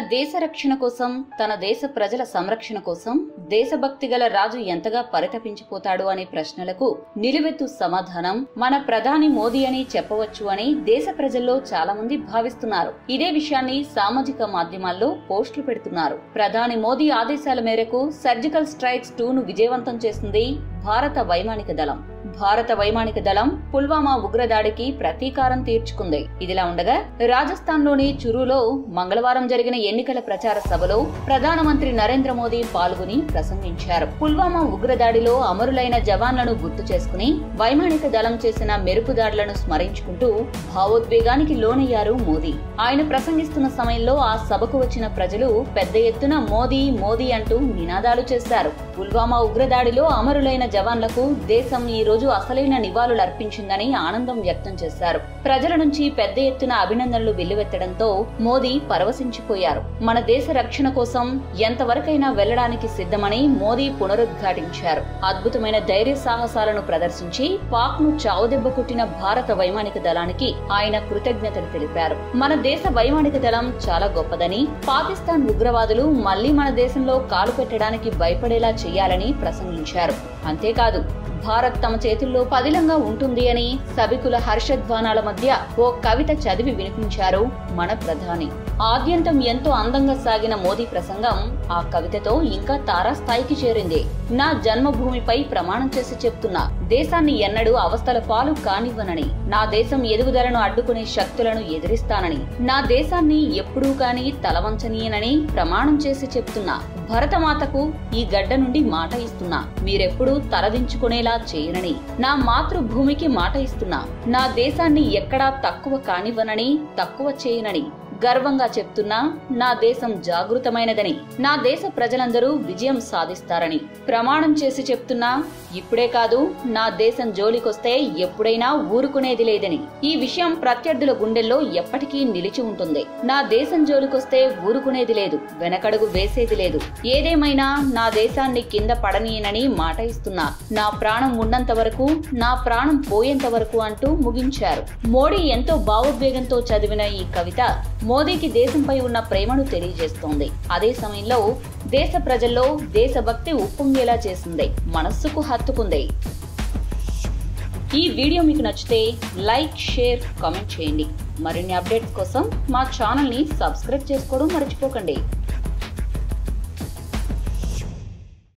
దేశ రక్షణ కోసం తన దేశ ప్రజల సంరక్షణ కోసం దేశభక్తి గల రాజు ఎంతగా పరితపించిపోతాడు అనే ప్రశ్నలకు నిలువెత్తు సమాధానం మన ప్రధాని మోదీ అని చెప్పవచ్చు అని దేశ ప్రజల్లో చాలా మంది భావిస్తున్నారు. ఇదే విషయాన్ని సామాజిక మాధ్యమాల్లో పోస్టులు పెడుతున్నారు. ప్రధాని మోదీ ఆదేశాల మేరకు సర్జికల్ స్ట్రైక్స్ టూను విజయవంతం చేసింది భారత వైమానిక దళం. భారత వైమానిక దళం పుల్వామా ఉగ్రదాడికి ప్రతీకారం తీర్చుకుంది. ఇదిలా ఉండగా రాజస్థాన్లోని చురులో మంగళవారం జరిగిన ఎన్నికల ప్రచార సభలో ప్రధానమంత్రి నరేంద్ర మోదీ పాల్గొని ప్రసంగించారు. పుల్వామా ఉగ్రదాడిలో అమరులైన జవాన్లను గుర్తు చేసుకుని వైమానిక దళం చేసిన మెరుపు దాడులను స్మరించుకుంటూ భావోద్వేగానికి లోనయ్యారు మోదీ. ఆయన ప్రసంగిస్తున్న సమయంలో ఆ సభకు వచ్చిన ప్రజలు పెద్ద ఎత్తున మోదీ మోదీ అంటూ నినాదాలు చేశారు. పుల్వామా ఉగ్రదాడిలో అమరులైన జవాన్లకు దేశం ఈ రోజు అసలైన నివాళులు అర్పించిందని ఆనందం వ్యక్తం చేశారు. ప్రజల నుంచి పెద్ద ఎత్తున అభినందనలు వెల్లువెత్తడంతో మోదీ పరవశించిపోయారు. మన దేశ రక్షణ కోసం ఎంతవరకైనా వెళ్ళడానికి సిద్ధమని మోదీ పునరుద్ఘాటించారు. అద్భుతమైన ధైర్య సాహసాలను ప్రదర్శించి పాక్ను చావుదెబ్బ కొట్టిన భారత వైమానిక దళానికి ఆయన కృతజ్ఞతలు తెలిపారు. మన దేశ వైమానిక దళం చాలా గొప్పదని పాకిస్తాన్ ఉగ్రవాదులు మళ్ళీ మన దేశంలో కాలు పెట్టడానికి భయపడేలా చేయాలని ప్రసంగించారు. అంతేకాదు భారత్ తమ చేతుల్లో పదిలంగా ఉంటుంది అని సభికుల హర్షధ్వానాల మధ్య ఓ కవిత చదివి వినిపించారు మన ప్రధాని. ఆద్యంతం ఎంతో అందంగా సాగిన మోదీ ప్రసంగం ఆ కవితతో ఇంకా తారాస్థాయికి చేరింది. నా జన్మభూమిపై ప్రమాణం చేసి చెప్తున్నా దేశాన్ని ఎన్నడూ అవస్థల పాలు కానివ్వనని నా దేశం ఎదుగుదలను అడ్డుకునే శక్తులను ఎదిరిస్తానని నా దేశాన్ని ఎప్పుడూ కాని తలవంచనీయనని ప్రమాణం చేసి చెప్తున్నా భరతమాతకు ఈ గడ్డ నుండి మాట ఇస్తున్నా. మీరెప్పుడూ తలదించుకునేలా చేయనని. నా మాతృభూమికి మాట ఇస్తున్నా. నా దేశాన్ని ఎక్కడా తక్కువ కానివ్వనని తక్కువ చేయనని. గర్వంగా చెప్తున్నా నా దేశం జాగృతమైనదని నా దేశ ప్రజలందరూ విజయం సాధిస్తారని. ప్రమాణం చేసి చెప్తున్నా ఇప్పుడే కాదు నా దేశం జోలికొస్తే ఎప్పుడైనా ఊరుకునేది లేదని. ఈ విషయం ప్రత్యర్థుల గుండెల్లో ఎప్పటికీ నిలిచి ఉంటుంది. నా దేశం జోలికొస్తే ఊరుకునేది లేదు వెనకడుగు వేసేది లేదు. ఏదేమైనా నా దేశాన్ని కింద పడనీయనని మాట ఇస్తున్నా. నా ప్రాణం ఉన్నంత వరకు నా ప్రాణం పోయేంత వరకు అంటూ ముగించారు. మోడీ ఎంతో భావోద్వేగంతో చదివిన ఈ కవిత మోదీకి దేశంపై ఉన్న ప్రేమను తెలియజేస్తోంది. అదే సమయంలో దేశ ప్రజల్లో దేశభక్తి ఉప్పొంగేలా చేసింది. మనస్సుకు హత్తుకుంది. ఈ వీడియో మీకు నచ్చితే లైక్ షేర్ కామెంట్ చేయండి. మరిన్ని అప్డేట్స్ కోసం మా ఛానల్ని సబ్స్క్రైబ్ చేసుకోవడం మర్చిపోకండి.